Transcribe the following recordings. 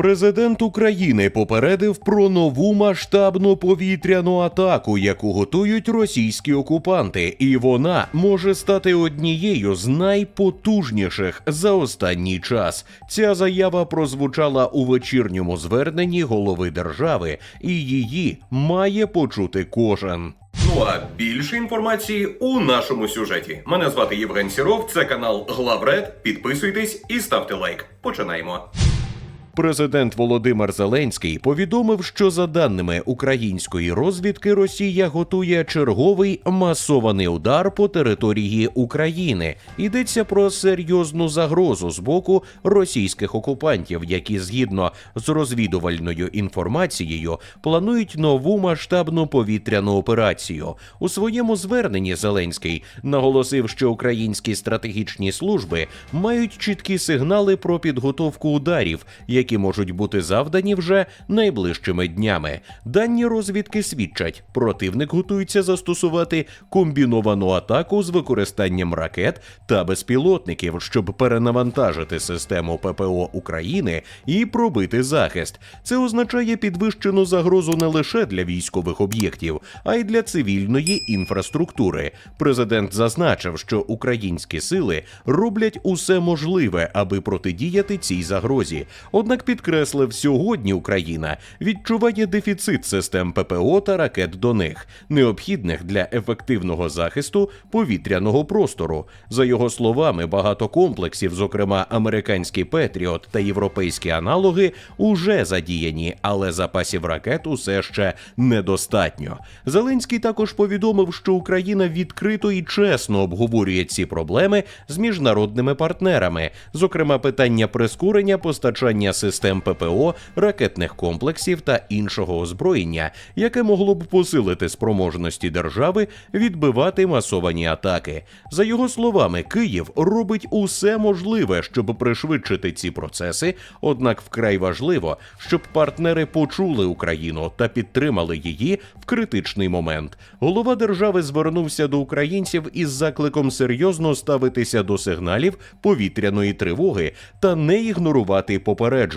Президент України попередив про нову масштабну повітряну атаку, яку готують російські окупанти, і вона може стати однією з найпотужніших за останній час. Ця заява прозвучала у вечірньому зверненні голови держави, і її має почути кожен. Ну а більше інформації у нашому сюжеті. Мене звати Євген Сіров, це канал Главред. Підписуйтесь і ставте лайк. Починаємо. Президент Володимир Зеленський повідомив, що за даними української розвідки, Росія готує черговий масований удар по території України. Йдеться про серйозну загрозу з боку російських окупантів, які згідно з розвідувальною інформацією планують нову масштабну повітряну операцію. У своєму зверненні Зеленський наголосив, що українські стратегічні служби мають чіткі сигнали про підготовку ударів, які можуть бути завдані вже найближчими днями. Дані розвідки свідчать, противник готується застосувати комбіновану атаку з використанням ракет та безпілотників, щоб перенавантажити систему ППО України і пробити захист. Це означає підвищену загрозу не лише для військових об'єктів, а й для цивільної інфраструктури. Президент зазначив, що українські сили роблять усе можливе, аби протидіяти цій загрозі. Підкреслив, сьогодні Україна відчуває дефіцит систем ППО та ракет до них, необхідних для ефективного захисту повітряного простору. За його словами, багато комплексів, зокрема американський Петріот та європейські аналоги, уже задіяні, але запасів ракет усе ще недостатньо. Зеленський також повідомив, що Україна відкрито і чесно обговорює ці проблеми з міжнародними партнерами, зокрема питання прискорення постачання систем ППО, ракетних комплексів та іншого озброєння, яке могло б посилити спроможності держави відбивати масовані атаки. За його словами, Київ робить усе можливе, щоб пришвидшити ці процеси. Однак вкрай важливо, щоб партнери почули Україну та підтримали її в критичний момент. Голова держави звернувся до українців із закликом серйозно ставитися до сигналів повітряної тривоги та не ігнорувати попередження.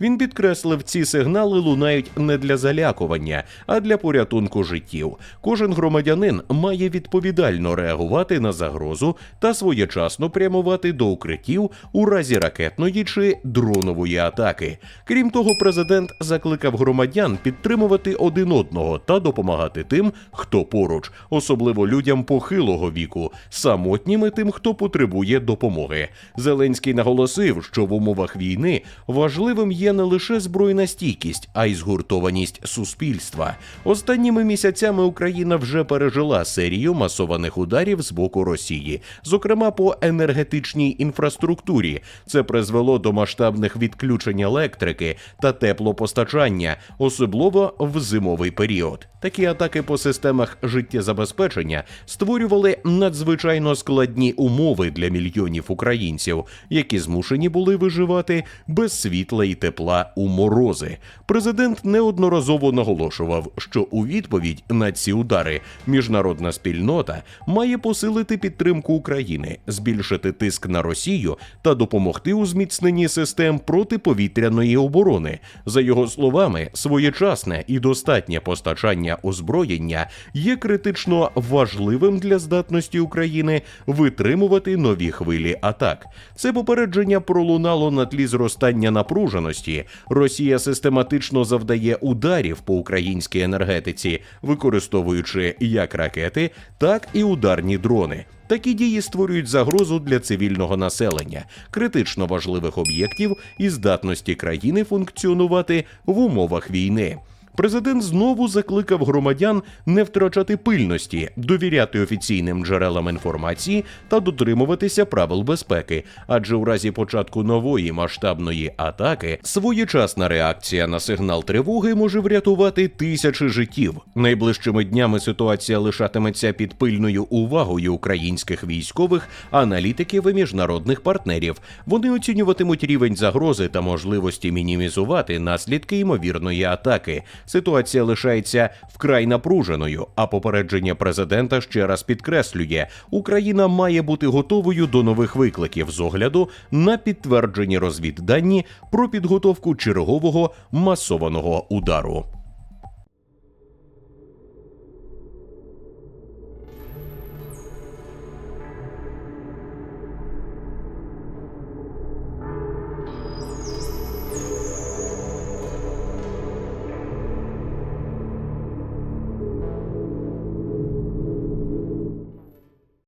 Він підкреслив, ці сигнали лунають не для залякування, а для порятунку життів. Кожен громадянин має відповідально реагувати на загрозу та своєчасно прямувати до укриттів у разі ракетної чи дронової атаки. Крім того, президент закликав громадян підтримувати один одного та допомагати тим, хто поруч, особливо людям похилого віку, самотнім і тим, хто потребує допомоги. Зеленський наголосив, що в умовах війни важливим є не лише збройна стійкість, а й згуртованість суспільства. Останніми місяцями Україна вже пережила серію масованих ударів з боку Росії, зокрема по енергетичній інфраструктурі. Це призвело до масштабних відключень електрики та теплопостачання, особливо в зимовий період. Такі атаки по системах життєзабезпечення створювали надзвичайно складні умови для мільйонів українців, які змушені були виживати без світла і тепла у морози. Президент неодноразово наголошував, що у відповідь на ці удари міжнародна спільнота має посилити підтримку України, збільшити тиск на Росію та допомогти у зміцненні систем протиповітряної оборони. За його словами, своєчасне і достатнє постачання озброєння є критично важливим для здатності України витримувати нові хвилі атак. Це попередження пролунало на тлі зростання напруженості. Росія систематично завдає ударів по українській енергетиці, використовуючи як ракети, так і ударні дрони. Такі дії створюють загрозу для цивільного населення, критично важливих об'єктів і здатності країни функціонувати в умовах війни. Президент знову закликав громадян не втрачати пильності, довіряти офіційним джерелам інформації та дотримуватися правил безпеки, адже у разі початку нової масштабної атаки своєчасна реакція на сигнал тривоги може врятувати тисячі життів. Найближчими днями ситуація лишатиметься під пильною увагою українських військових, аналітиків і міжнародних партнерів. Вони оцінюватимуть рівень загрози та можливості мінімізувати наслідки ймовірної атаки. Ситуація лишається вкрай напруженою. А попередження президента ще раз підкреслює: Україна має бути готовою до нових викликів з огляду на підтверджені розвіддані про підготовку чергового масованого удару.